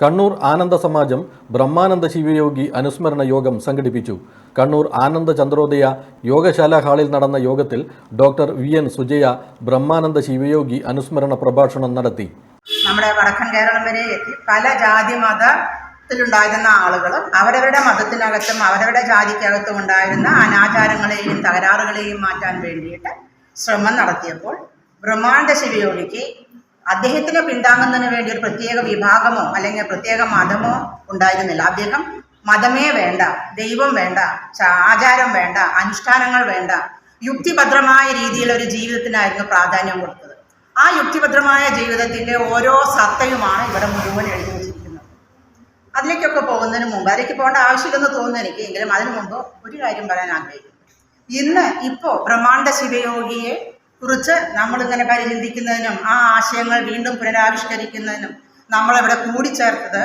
കണ്ണൂർ ആനന്ദ സമാജം ബ്രഹ്മാനന്ദ ശിവയോഗി അനുസ്മരണ യോഗം സംഘടിപ്പിച്ചു. കണ്ണൂർ ആനന്ദ ചന്ദ്രോദയ യോഗശാല ഹാളിൽ നടന്ന യോഗത്തിൽ doctor V N Sujaya Brahmananda Sivayogi അനുസ്മരണ പ്രഭാഷണം നടത്തി. നമ്മുടെ വടക്കൻ കേരളം വരെ എത്തി. പല ജാതി മതത്തിലുണ്ടായിരുന്ന ആളുകളും അവരവരുടെ മതത്തിനകത്തും അവരവരുടെ ജാതിക്കകത്തും ഉണ്ടായിരുന്ന അനാചാരങ്ങളെയും തകരാറുകളെയും മാറ്റാൻ വേണ്ടിയിട്ട് ശ്രമം നടത്തിയപ്പോൾ ബ്രഹ്മാനന്ദ ശിവയോഗിക്ക് അദ്ദേഹത്തിന് പിന്താങ്ങുന്നതിന് വേണ്ടി ഒരു പ്രത്യേക വിഭാഗമോ അല്ലെങ്കിൽ പ്രത്യേക മതമോ ഉണ്ടായിരുന്നില്ല. അദ്ദേഹം മതമേ വേണ്ട ദൈവം വേണ്ട ആചാരം വേണ്ട അനുഷ്ഠാനങ്ങൾ വേണ്ട യുക്തിഭദ്രമായ രീതിയിൽ ഒരു ജീവിതത്തിനായിരുന്നു പ്രാധാന്യം കൊടുത്തത്. ആ യുക്തിഭദ്രമായ ജീവിതത്തിന്റെ ഓരോ സത്തയുമാണ് ഇവിടെ മുഴുവൻ എഴുതി വെച്ചിരിക്കുന്നത്. അതിലേക്കൊക്കെ പോകുന്നതിന് മുമ്പ് അതിലേക്ക് പോകേണ്ട ആവശ്യമില്ലെന്ന് തോന്നുന്നു എനിക്ക് എങ്കിലും അതിനു മുമ്പ് ഒരു കാര്യം പറയാൻ ആഗ്രഹിക്കുന്നു. ഇന്ന് ഇപ്പോ ബ്രഹ്മാണ്ട ശിവയോഗിയെ കുറിച്ച് നമ്മളിങ്ങനെ പരിചിന്തിക്കുന്നതിനും ആ ആശയങ്ങൾ വീണ്ടും പുനരാവിഷ്കരിക്കുന്നതിനും നമ്മളിവിടെ കൂടിച്ചേർത്തത്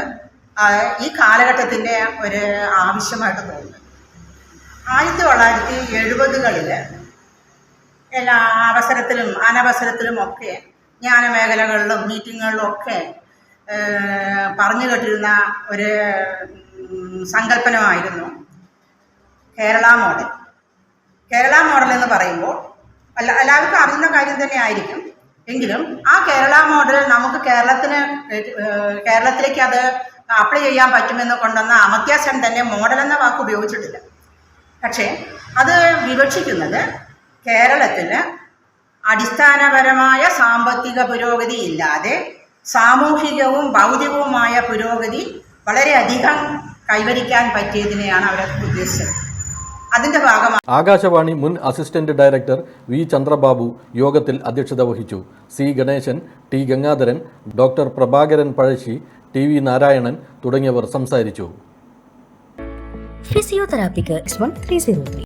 ചേർത്തത് ഈ കാലഘട്ടത്തിന്റെ ഒരു ആവശ്യമായിട്ട് തോന്നുന്നു. ആയിരത്തി തൊള്ളായിരത്തി എഴുപതുകളിൽ എല്ലാ അവസരത്തിലും അനവസരത്തിലും ഒക്കെ ജ്ഞാനമേഖലകളിലും മീറ്റിങ്ങുകളിലും ഒക്കെ പറഞ്ഞു കേട്ടിരുന്ന ഒരു സങ്കല്പനമായിരുന്നു കേരള മോഡൽ. കേരള മോഡൽ എന്ന് പറയുമ്പോൾ അല്ല എല്ലാവർക്കും അറിയുന്ന കാര്യം തന്നെ ആയിരിക്കും എങ്കിലും ആ കേരള മോഡൽ നമുക്ക് കേരളത്തിന് കേരളത്തിലേക്ക് അത് അപ്ലൈ ചെയ്യാൻ പറ്റുമെന്ന് കൊണ്ടുവന്ന അമത്യാസൻ തന്നെ മോഡൽ എന്ന വാക്ക് ഉപയോഗിച്ചിട്ടില്ല. പക്ഷേ അത് വിവക്ഷിക്കുന്നത് കേരളത്തിന് അടിസ്ഥാനപരമായ സാമ്പത്തിക പുരോഗതി ഇല്ലാതെ സാമൂഹികവും ഭൗതികവുമായ പുരോഗതി വളരെയധികം കൈവരിക്കാൻ പറ്റിയതിനെയാണ് അവരെ ഉദ്ദേശിച്ചത്. അതിന്റെ ഭാഗമായി ആകാശവാണി മുൻ അസിസ്റ്റന്റ് ഡയറക്ടർ വി ചന്ദ്രബാബു യോഗത്തിൽ അധ്യക്ഷത വഹിച്ചു. C Ganesan T Gangadharan doctor Prabhakaran Pazhassi T V Narayanan തുടങ്ങിയവർ സംസാരിച്ചു. ഫിസിയോതെറാപ്പിക്ക് വൺ ത്രീ സീറോ ത്രീ